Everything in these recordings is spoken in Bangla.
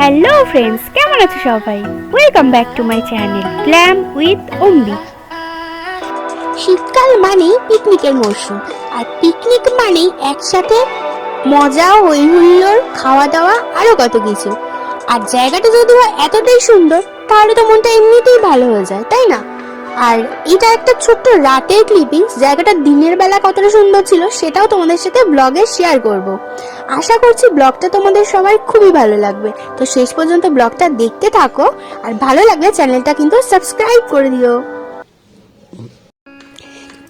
হ্যালো ফ্রেন্ডস কেমন আছো সবাই? Welcome back to my channel glam with Ombi শীতকাল মানেই পিকনিকের মরশুম, আর পিকনিক মানেই একসাথে মজা হই হুল্লোড় খাওয়া দাওয়া আরও কত কিছু। আর জায়গাটা যদি হয় এতটাই সুন্দর, তাহলে তো মনটা এমনিতেই ভালো হয়ে যায়, তাই না? আর এটা একটা ছোট্ট রাতের ক্লিপিংস জায়গাটা দিনের বেলা কতটা সুন্দর ছিল সেটাও তোমাদের সাথে ব্লগে শেয়ার করব। আশা করছি ব্লগটা তোমাদের সবাই খুবই ভালো লাগবে। তো শেষ পর্যন্ত ব্লগটা দেখতে থাকো, আর ভালো লাগলে চ্যানেলটা কিন্তু সাবস্ক্রাইব করে দিও।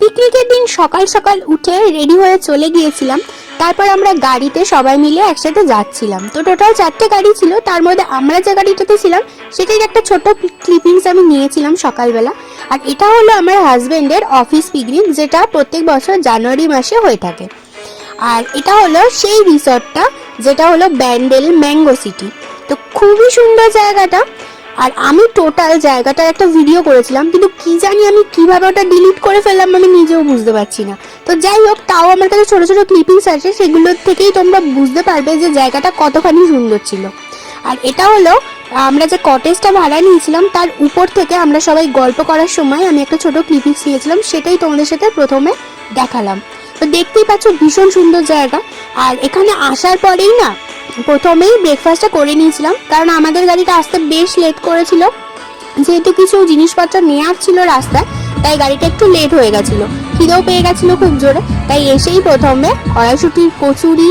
পিকনিকের দিন সকাল সকাল উঠে রেডি হয়ে চলে গিয়েছিলাম। তারপর আমরা গাড়িতে সবাই মিলে একসাথে যাচ্ছিলাম। তো টোটাল চারটে গাড়ি ছিল, তার মধ্যে আমরা যে গাড়িটাতে ছিলাম সেটার একটা ছোট ক্লিপিংস আমি নিয়েছিলাম সকালবেলা। আর এটা হলো আমার হাজবেন্ডের অফিস পিকনিক, যেটা প্রত্যেক বছর জানুয়ারি মাসে হয়ে থাকে। আর এটা হলো সেই রিসর্টটা যেটা হলো ব্যান্ডেল ম্যাঙ্গো সিটি। তো খুবই সুন্দর জায়গাটা। আর আমি টোটাল জায়গাটার একটা ভিডিও করেছিলাম, কিন্তু কি জানি আমি কীভাবে ওটা ডিলিট করে ফেললাম আমি নিজেও বুঝতে পারছি না। তো যাই হোক, তাও আমার কাছে ছোট ছোট ক্লিপিংস আছে, সেগুলোর থেকেই তোমরা বুঝতে পারবে যে জায়গাটা কতখানি সুন্দর ছিল। আর এটা হলো, আমরা যে কটেজটা ভাড়া নিয়েছিলাম, তার উপর থেকে আমরা সবাই গল্প করার সময় আমি একটা ছোট ক্লিপিংস নিয়েছিলাম, সেটাই তোমাদের সাথে প্রথমে দেখালাম। তো দেখতেই পাচ্ছ ভীষণ সুন্দর জায়গা, আর এখানে আসার পরেই না প্রথমেই ব্রেকফাস্টটা করে নিয়েছিলাম, কারণ আমাদের গাড়িটা আসতে বেশ লেট করেছিল। যেহেতু কিছু জিনিসপত্র নেওয়ার ছিল রাস্তায়, তাই গাড়িটা একটু লেট হয়ে গেছিল। খিদেও পেয়ে গেছিল খুব জোরে, তাই এসেই প্রথমে কড়াইশুটির কচুরি,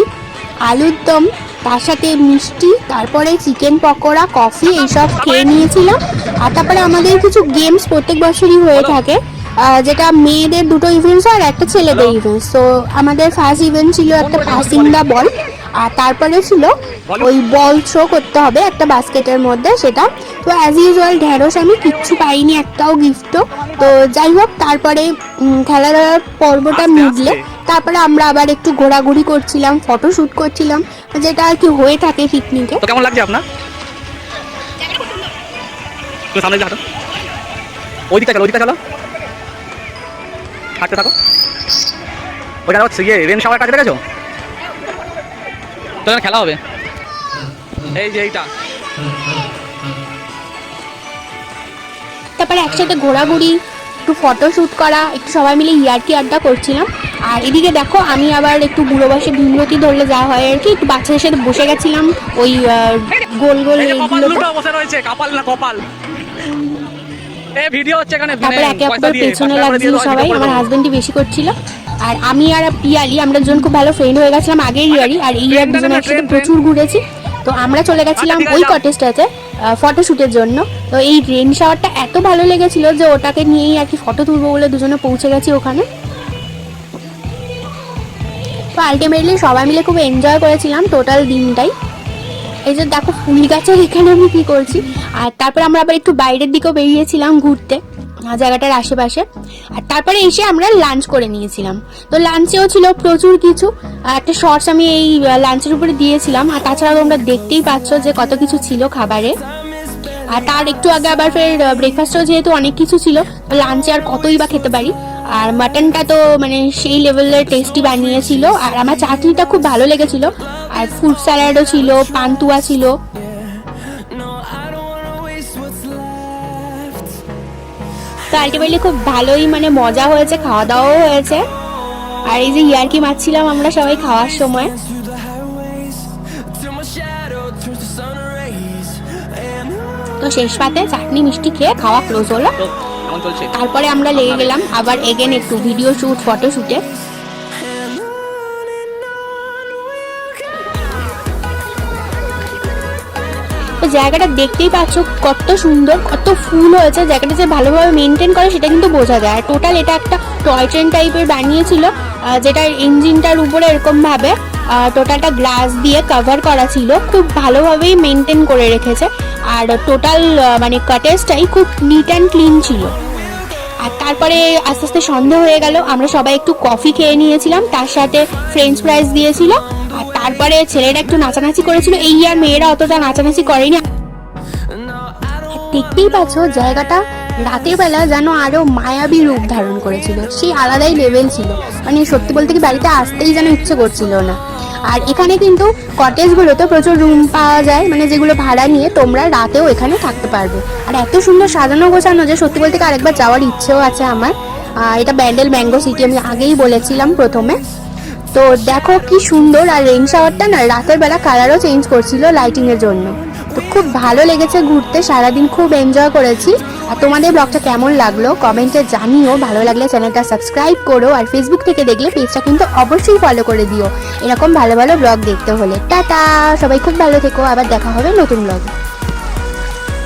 আলুর দম, তার সাথে মিষ্টি, তারপরে চিকেন পকোড়া কফি এইসব খেয়ে নিয়েছিলাম। আর তারপরে আমাদের কিছু গেমস প্রত্যেক বছরই হয়ে থাকে। যেটা মেয়েদের দুটো ইভেন্টস আর একটা ছেলেদের ইভেন্টস তো আমাদের ফার্স্ট ইভেন্ট ছিল একটা পাসিং দা বল? আর তারপরে ছিল ওই বল থ্রো করতে হবে একটা বাস্কেটের মধ্যে সেটা। তো অ্যাজ ইউজুয়াল ঢেঁড়স আমি কিচ্ছু পাইনি একটাও গিফটও তো যাই হোক তারপরে খেলাধুলার পর্বটা মিটলে তারপরে আমরা আবার একটু ঘোরাঘুরি করছিলাম ফটো শ্যুট করছিলাম যেটা আর কি হয়ে থাকে পিকনিকে তো কেমন লাগছে আপনার? সামনে ওই দিকটা চলো ওই দিকটা চলো। হাঁটতে থাকো। ওইটা হচ্ছে ইয়ে রেন শাওয়ার কাছে দেখেছ? তো খেলা হবে। এই যে এইটা। তারপরে একসাথে ঘোরাঘুরি একটু ফটো শ্যুট করা একটু সবাই মিলে ইয়ার্কি আড্ডা করছিলাম। আর এদিকে দেখো আমি আবার একটু বুড়ো বসে ভীমরতি ধরলে যা হয় আর কি একটু বাচ্চাদের সাথে বসে গেছিলাম ওই গোল গোল বসে রয়েছে কপাল না কপাল? এ ভিডিও হচ্ছে এখানে মানে তারপরে একে পয়সা অপরের পেছনে লাগছিল সবাই আমার। হাজবেন্ডই বেশি করছিল। আর আমি আর পিয়ালি আমরা দুজন খুব ভালো ফ্রেন্ড হয়ে গেছিলাম আগের ইয়ারই আর এই ইয়ার দুজন একসাথে প্রচুর ঘুরেছি। তো আমরা চলে গেছিলাম আচ্ছা, আছে, ওই কটেজটাতে ফটো শুটের জন্য। তো এই রেন শাওয়ারটা এত ভালো লেগেছিল যে ওটাকে নিয়েই আর কি ফটো তুলবো বলে দুজনে পৌঁছে গেছি ওখানে। তো আলটিমেটলি সবাই মিলে খুব এনজয় করেছিলাম টোটাল দিনটাই। এই যে দেখো ফুল গাছের এখানে আমি কি করছি? আর তারপরে আমরা আবার একটু বাইরের দিকেও বেরিয়েছিলাম ঘুরতে জায়গাটার আশেপাশে। আর তারপরে এসে আমরা লাঞ্চ করে নিয়েছিলাম। তো লাঞ্চেও ছিল প্রচুর কিছু। একটা শর্টস আমি এই লাঞ্চের উপরে দিয়েছিলাম। আর তাছাড়াও তোমরা দেখতেই পাচ্ছ যে কত কিছু ছিল খাবারে। আর তার একটু আগে আবার ফের ব্রেকফাস্টেও যেহেতু অনেক কিছু ছিল লাঞ্চে আর কতই বা খেতে পারি? আর মাটনটা তো মানে সেই লেভেলের টেস্টি বানিয়েছিল। আর আমার চাটনিটা খুব ভালো লেগেছিল। আর ফ্রুট স্যালাডও ছিল, পান্তুয়া ছিল। তো আলটিমেটলি খুব ভালোই মানে মজা হয়েছে খাওয়া দাওয়াও হয়েছে। আর এই যে ইয়ার্কি মারছিলাম আমরা সবাই খাওয়ার সময়। তো শেষ পাতে চাটনি মিষ্টি খেয়ে খাওয়া ক্লোজ হলো। কেমন চলছে? তারপরে আমরা লেগে গেলাম। আবার এগেন একটু ভিডিও শুট ফটো শুটে জায়গাটা দেখতেই পাচ্ছ কত সুন্দর কত ফুল হয়েছে। জায়গাটা যে ভালোভাবে মেনটেন করে সেটা কিন্তু বোঝা যায়। আর টোটাল এটা একটা টয় ট্রেন টাইপের বানিয়েছিল। যেটার ইঞ্জিনটার উপরে এরকমভাবে টোটালটা গ্লাস দিয়ে কভার করা ছিল। খুব ভালোভাবেই মেনটেন করে রেখেছে। আর টোটাল মানে কটেজটাই খুব নিট অ্যান্ড ক্লিন ছিল। আর তারপরে আস্তে আস্তে সন্ধ্যা হয়ে গেল, আমরা সবাই একটু কফি খেয়ে নিয়েছিলাম, তার সাথে ফ্রেঞ্চ ফ্রাইজ দিয়েছিল, আর তারপরে ছেলেরা একটু নাচানাচি করেছিল, এই আর মেয়েরা অতটা নাচানাচি করেনি। দেখতেই পাচ্ছ, জায়গাটা রাতের বেলা যেন আরও মায়াবী রূপ ধারণ করেছিল, সেই আলাদাই লেভেল ছিল। মানে সত্যি বলতে কি বাড়িতে আসতেই যেন ইচ্ছে করছিল না। আর এখানে কিন্তু কটেজগুলোতে প্রচুর রুম পাওয়া যায় মানে যেগুলো ভাড়া নিয়ে তোমরা রাতেও এখানে থাকতে পারবে। আর এত সুন্দর সাজানো গোছানো যে সত্যি বলতে আরেকবার যাওয়ার ইচ্ছেও আছে আমার। এটা ব্যান্ডেল ম্যাঙ্গো সিটি, আমি আগেই বলেছিলাম প্রথমে। তো দেখো কি সুন্দর, আর রেইন শাওয়ারটা না রাতের বেলা কালারও চেঞ্জ করছিল লাইটিংয়ের জন্য। তো খুব ভালো লেগেছে ঘুরতে, সারাদিন খুব এনজয় করেছি। আর তোমাদের ব্লগটা কেমন লাগল? কমেন্টে জানিও, ভালো লাগলে চ্যানেলটা সাবস্ক্রাইব করো, আর ফেসবুক থেকে দেখলে পেজটা কিন্তু অবশ্যই ফলো করে দিও। এরকম ভালো ভালো ব্লগ দেখতে হলে। টাটা! সবাই খুব ভালো থেকো, আবার দেখা হবে নতুন ব্লগে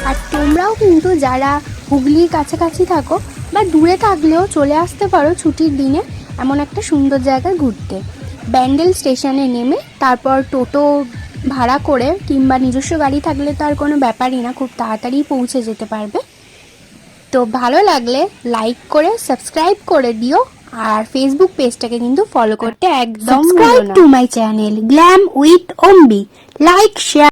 আর তোমরাও কিন্তু যারা হুগলির কাছাকাছি থাকো বা দূরে থাকলেও চলে আসতে পারো ছুটির দিনে, এমন একটা সুন্দর জায়গায় ঘুরতে। ব্যান্ডেল স্টেশনে নেমে তারপর টোটো ভাড়া করে কিংবা নিজস্ব গাড়ি থাকলে তো আর কোনো ব্যাপারই না খুব তাড়াতাড়ি পৌঁছে যেতে পারবে। তো ভালো লাগলে লাইক করে সাবস্ক্রাইব করে দিও আর ফেসবুক পেজটাকে কিন্তু ফলো করতে একদম to my channel glam with Ombi like share